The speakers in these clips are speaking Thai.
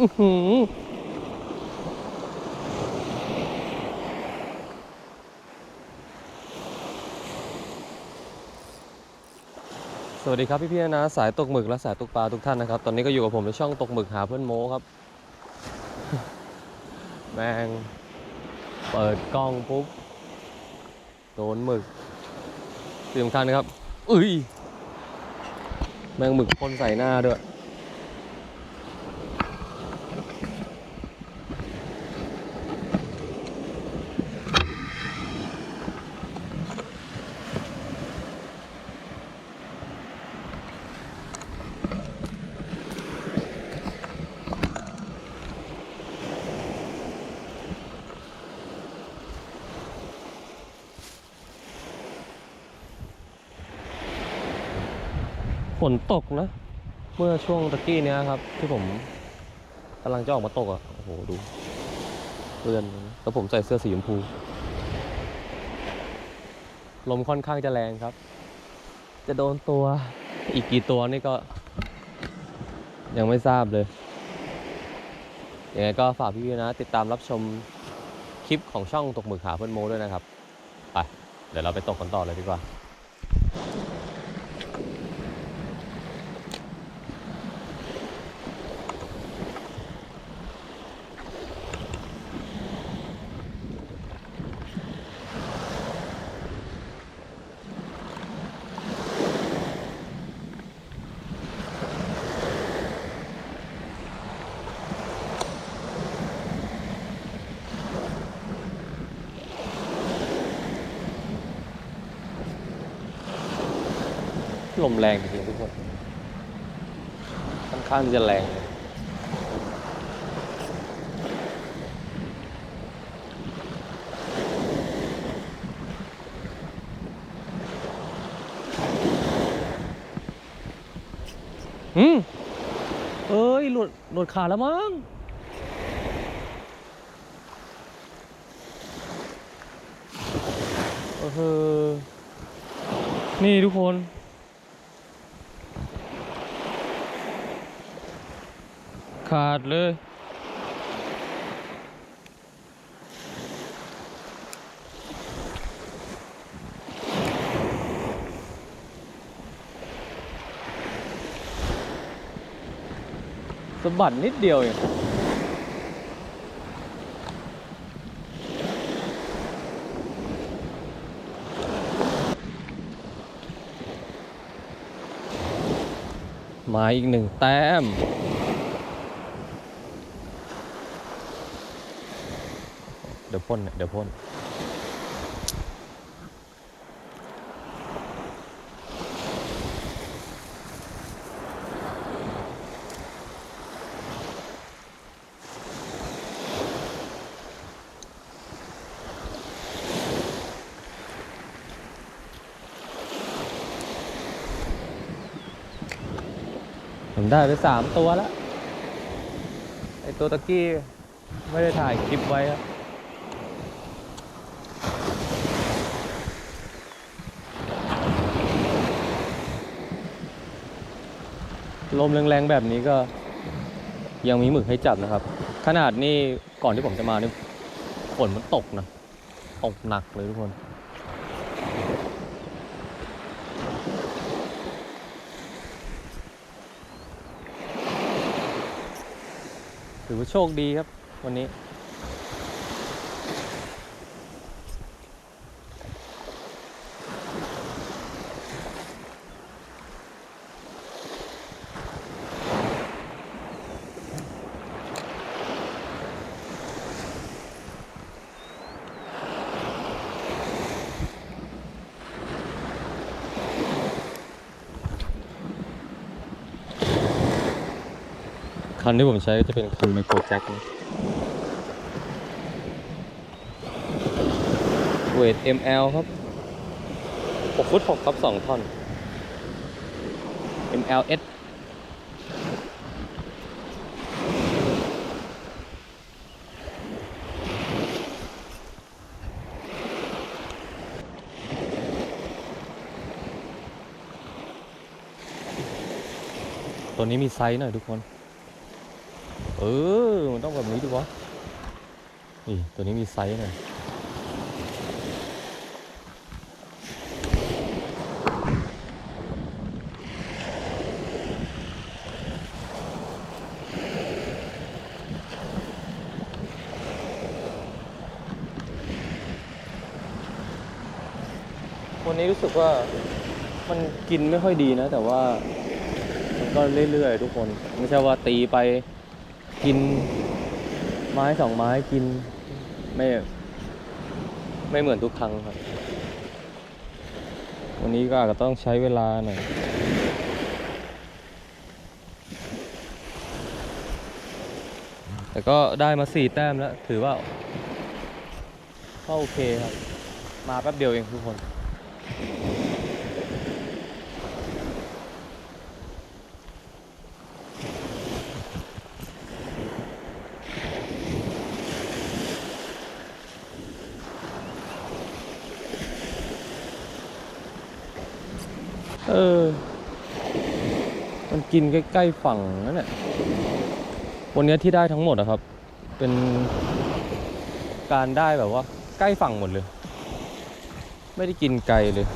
อือหือสวัสดีครับพี่ๆนะสายตกหมึกและสายตกปลาทุกท่านนะครับ ตอนนี้ก็อยู่กับผมในช่องตกหมึกหาเพื่อนโม้ครับ แมงเปิดกล้องปุ๊บโดนหมึกที่สำคัญนะครับอุ้ยแมงหมึกพ่นใส่หน้าด้วย ฝนตกนะ เมื่อช่วงตะกี้เนี้ยครับ ที่ผมกำลังจะออกมาตกอะโอ้โหดูเปื้อนแล้วผมใส่เสื้อสีชมพู ลมค่อนข้างจะแรงครับ จะโดนตัวอีกกี่ตัวนี่ก็ ยังไม่ทราบเลยยังไงก็ฝากพี่ๆนะ ติดตามรับชมคลิปของช่องตกหมึกหาเพื่อนโมด้วยนะครับ ไป เดี๋ยวเราไปตกกันต่อเลยดีกว่า ลมแรงจริงๆทุกคนค่อนข้างที่จะแรงอืมเอ้ยหลุดหลุดขาแล้วมั้งเออนี่ทุกคน ขาดเลยสะบัดนิดเดียวเองมาอีกหนึ่งแต้ม เดี๋ยวพ่นเดี๋ยวพ่นผมได้ไปสามตัวแล้ว ไอตัวตะกี้ ไม่ได้ถ่ายคลิปไว้ครับ ลมแรงๆแบบนี้ก็ยังมีหมึกให้จับนะครับ ขนาดนี้ก่อนที่ผมจะมานี่ฝนมันตกนะ ตกหนักเลยทุกคน ถือว่าโชคดีครับวันนี้ คันที่ผมใช้ก็จะเป็นคันไมโครแจ็คเวท ML ครับ6ฟุต6ครับ2ท่อน MLS ตัวนี้มีไซส์หน่อยทุกคน เออ มันต้องแบบนี้ดิวะ นี่ ตัวนี้มีไซส์หน่อยวันนี้รู้สึกว่ามันกินไม่ค่อยดีนะ แต่ว่ามันก็เรื่อยๆทุกคน ไม่ใช่ว่าตีไป กิน ไม้สองไม้กิน ไม่ ไม่เหมือนทุกครั้งครับ วันนี้ก็อาจจะต้องใช้เวลาหน่อยแต่ก็ได้มาสี่แต้มแล้ว ถือว่าก็โอเคครับ มาแป๊บเดียวเองทุกคน เออ มันกินใกล้ๆฝั่งนั่นแหละวันนี้ที่ได้ทั้งหมดอะครับ เป็นการได้แบบว่า ใกล้ฝั่งหมดเลย ไม่ได้กินไกลเลย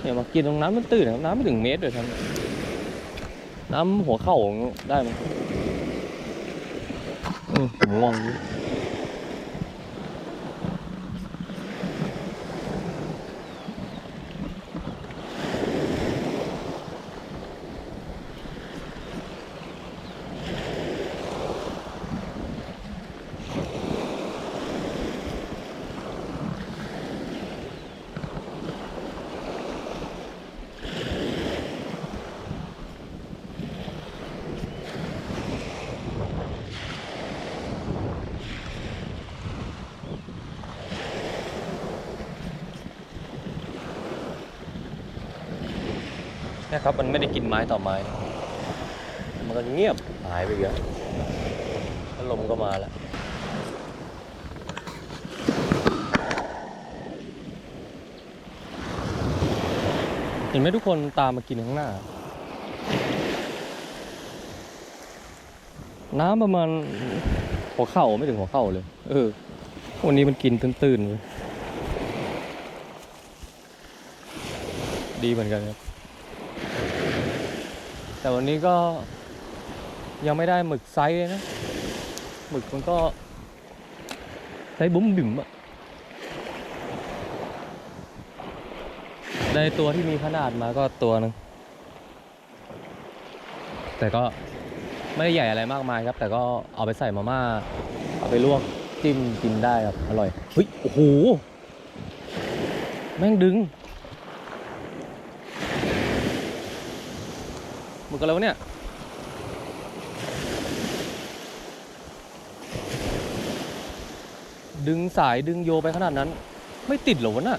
เนี่ยมากินตรงน้ำมันตื้นนะน้ำไม่ถึงเมตรเลยครับน้ำหัวเข่าได้มั้งอืม ผมง่ว นะครับ มันไม่ได้กินไม้ต่อไม้ มันก็เงียบหายไปอีกแล้วแล้วลมก็มาแล้วเห็นไหมทุกคนตามมากินข้างหน้า น้ำประมาณหัวเข่าไม่ถึงหัวเข่าเลย เออ วันนี้มันกินตื้นๆเลยดีเหมือนกันครับ แต่วันนี้ก็ยังไม่ได้หมึกไซส์นะ หมึกมันก็ไซส์บุ้มบิ่มอะได้ตัวที่มีขนาดมาก็ตัวหนึ่งแต่ก็ไม่ได้ใหญ่อะไรมากมายครับ แต่ก็เอาไปใส่มาม่า เอาไปลวกจิ้มกินได้ครับ อร่อยเฮ้ยโอ้โห แม่งดึง หมึกอะไรวเนี่ยดึงสายดึงโยไปขนาดนั้น ไม่ติดหรอวะน่ะ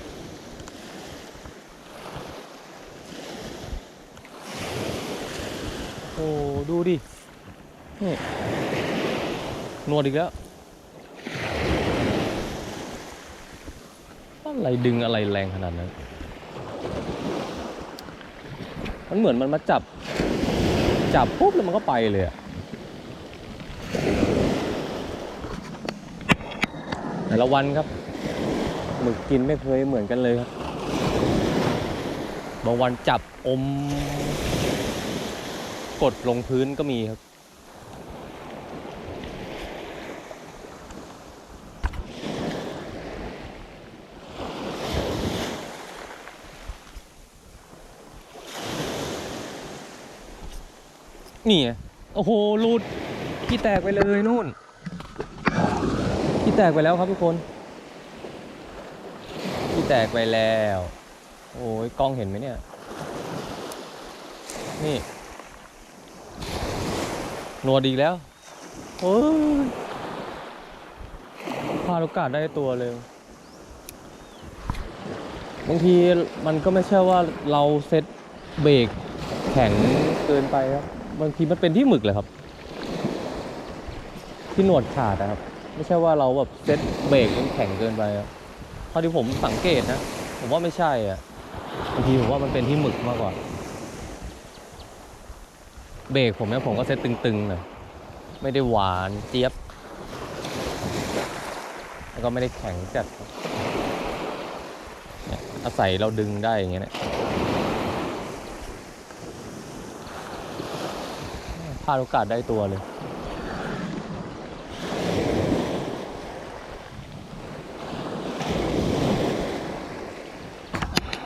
โอ้ดูดิ นี่นวดอีกแล้ว อะไรดึงอะไรแรงขนาดนั้น มันเหมือนมันมาจับ จับปุ๊บแล้วมันก็ไปเลยอะแต่ละวันครับหมึกกินไม่เคยเหมือนกันเลยครับบางวันจับอม กดลงพื้นก็มีครับ นี่โอ้โหหลุดขี้แตกไปเลยนู่นขี้แตกไปแล้วครับทุกคนขี้แตกไปแล้ว โอ้ยกล้องเห็นไหมเนี่ย นี่หนวดอีกแล้วโอ้ยพลาดโอกาสได้ตัวเลยบางทีมันก็ไม่ใช่ว่าเราเซ็ตเบรกแข็งเกินไปครับ บางทีมันเป็นที่หมึกเลยครับ ที่หนวดขาดนะครับ ไม่ใช่ว่าเราแบบเซ็ตเบรกมันแข็งเกินไปครับท่าที่ผมสังเกตนะ ผมว่าไม่ใช่อะบางทีผมว่ามันเป็นที่หมึกมากกว่า เบรกผมเนี่ยผมก็เซตตึงๆหน่อยไม่ได้หวานเจี๊ยบ แล้วก็ไม่ได้แข็งจัดเนี่ยอาศัยเราดึงได้อย่างเงี้ยเนี่ย พลาดโอกาสได้ตัวเลย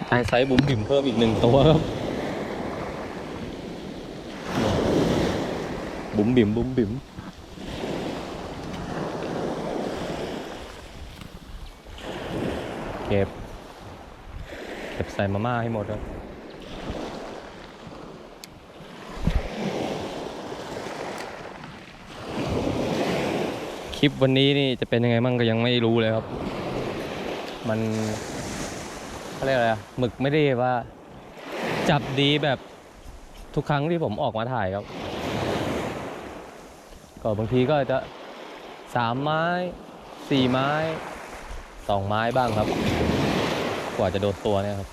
ไอไซส์บุ๋มบิ่มเพิ่มอีกหนึ่งตัวครับ บุ๋มบิ่มบุ๋มบิ่มเก็บ เก็บใส่มาม่าให้หมดครับ คลิปวันนี้นี่จะเป็นยังไงมั่งก็ยังไม่รู้เลยครับ มันเขาเรียกอะไรอะหมึกไม่ได้ว่า จับดีแบบทุกครั้งที่ผมออกมาถ่ายครับ ก็บางทีก็จะสามไม้สี่ไม้สองไม้บ้างครับ กว่าจะโดนตัวเนี่ยครับ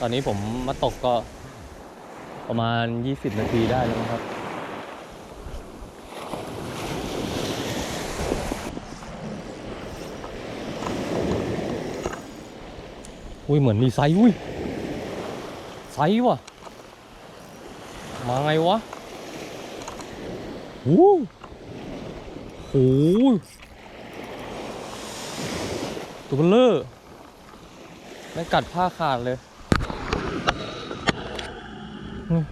ตอนนี้ผมมาตกก็ประมาณ 20 นาทีได้แล้วนะครับ อุ้ย เหมือนมีไซอุ้ย ไซว่ะมาไงวะโอ้โหตัวเบลเลอร์ไม่กัดผ้าขาดเลย อืม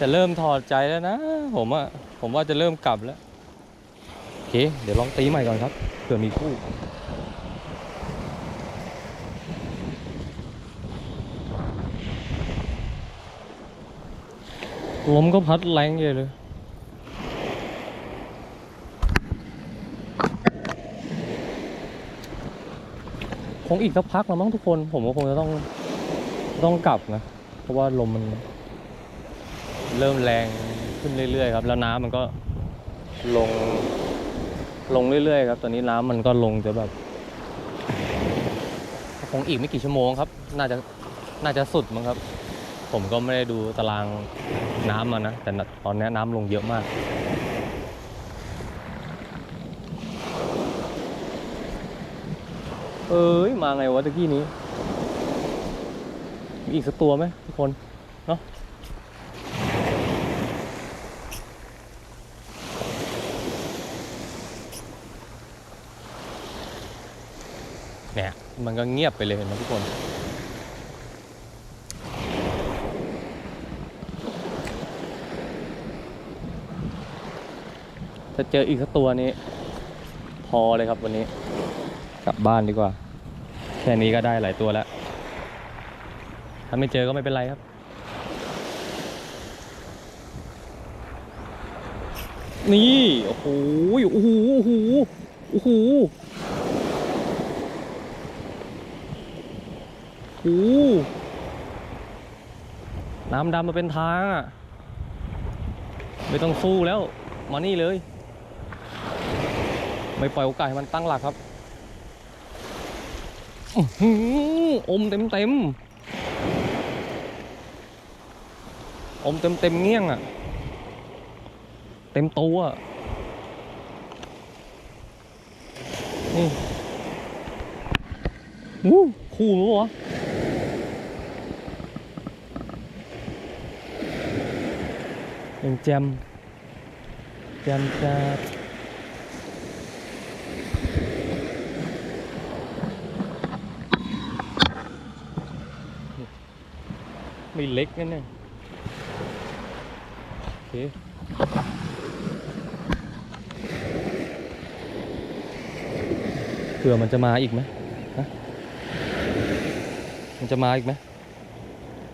จะเริ่มถอดใจแล้วนะ ผมอะผมว่าจะเริ่มกลับแล้ว โอเค เดี๋ยวลองตีใหม่ก่อนครับเผื่อมีคู่ลมก็พัดแรงใหญ่เลย งอีกสักพักแล้วมั้งทุกคน ผมก็คงจะต้องต้องกลับนะ เพราะว่าลมมัน เริ่มแรงขึ้นเรื่อยๆครับ แล้วน้ำมันก็ลงลงเรื่อยๆครับ ตอนนี้น้ำมันก็ลงจะแบบคงอีกไม่กี่ชั่วโมงครับ น่าจะน่าจะสุดมั้งครับ ผมก็ไม่ได้ดูตารางน้ำมานะ แต่ตอนนี้น้ำลงเยอะมาก เอ้ย มาไงวะตะกี้นี้ มีอีกสักตัวไหมทุกคน เนาะเนี่ย มันก็เงียบไปเลยเห็นไหมทุกคนถ้าเจออีกสักตัวนี้ พอเลยครับวันนี้ กลับบ้านดีกว่า แค่นี้ก็ได้หลายตัวแล้ว ถ้าไม่เจอก็ไม่เป็นไรครับ นี่ โอ้โห โอ้โห โอ้โห โอ้โห โอ้โหน้ำดำมาเป็นทางอะ ไม่ต้องสู้แล้ว มานี่เลย ไม่ปล่อยโอกาสให้มันตั้งหลักครับ อมเต็มเต็มอมเต็มเต็มเงี้ยงอะ เต็มตัวอะนี่วู้คู่รู้วะยังแจมแจมจัด ไม่เล็กนั่นเนี่ยโอเคเผื่อมันจะมาอีกไหมมันจะมาอีกไหม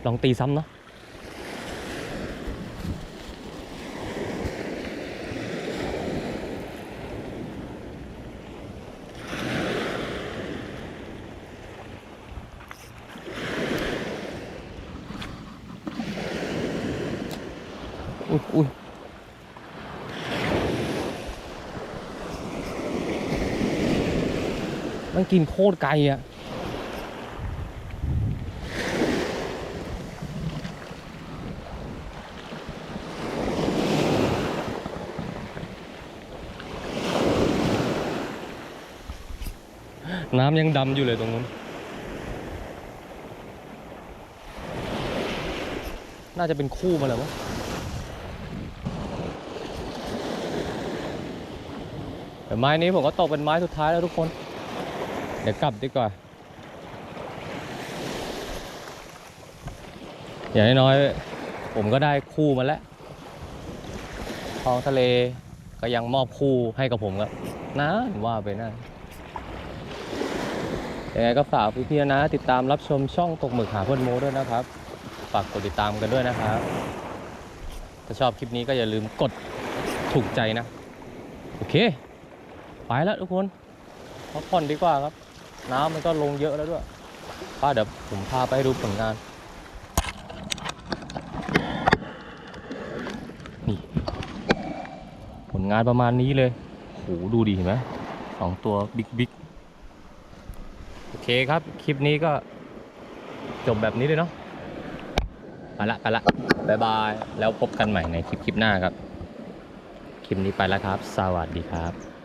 ลองตีซ้ำเนาะ มันกินโคตรไกลอะน้ำยังดำอยู่เลยตรงนู้น น่าจะเป็นคู่มาแล้วมั้งแต่ไม้นี้ผมก็ตกเป็นไม้สุดท้ายแล้วทุกคน เดี๋ยวกลับดีกว่า อย่างน้อยๆผมก็ได้คู่มาแล้วท้องทะเลก็ยังมอบคู่ให้กับผมครับนะว่าไปนะยังไงก็ฝากพี่ๆนะ ติดตามรับชมช่องตกหมึกหาเพื่อนโมด้วยนะครับ ฝากกดติดตามกันด้วยนะครับ ถ้าชอบคลิปนี้ก็อย่าลืมกดถูกใจนะ โอเค ไปแล้วทุกคนพักผ่อนดีกว่าครับ น้ำมันก็ลงเยอะแล้วด้วยป้าเดี๋ยวผมพาไปดูผลงาน นี่ ผลงานประมาณนี้เลยโหดูดีเห็นไหมสองตัวบิ๊กบิ๊กโอเคครับ คลิปนี้ก็จบแบบนี้เลยเนาะไปละไปละบายบาย แล้วพบกันใหม่ในคลิปคลิปหน้าครับ คลิปนี้ไปแล้วครับ สวัสดีครับ